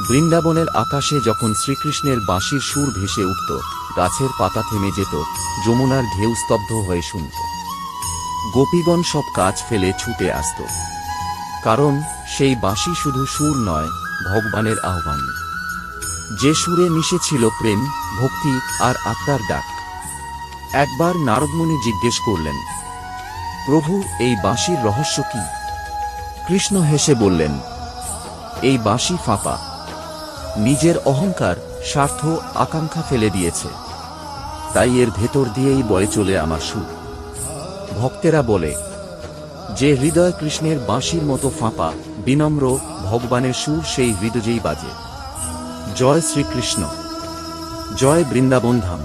বৃন্দাবনের আকাশে যখন শ্রীকৃষ্ণের বাঁশির সুর ভেসে উঠত, গাছের পাতা থেমে যেত, যমুনার ঢেউ স্তব্ধ হয়ে শুনত। গোপীগণ সব কাজ ফেলে ছুটে আসত। কারণ সেই বাঁশি শুধু সুর নয়, ভগবানের আহ্বান। যে সুরে মিশেছিল প্রেম, ভক্তি আর আত্মার ডাক। একবার নারদমুনি জিজ্ঞেস করলেন, প্রভু, এই বাঁশির রহস্য কি? কৃষ্ণ হেসে বললেন, এই বাঁশি ফাঁপা। নিজের অহংকার, স্বার্থ, আকাঙ্ক্ষা ফেলে দিয়েছে। তাই এর ভেতর দিয়েই বয়ে চলে আমার সুর। ভক্তেরা বলে, যে হৃদয় কৃষ্ণের বাঁশির মতো ফাঁপা, বিনম্র, ভগবানের সুর সেই হৃদয়েই বাজে। জয় শ্রীকৃষ্ণ। জয় বৃন্দাবন ধাম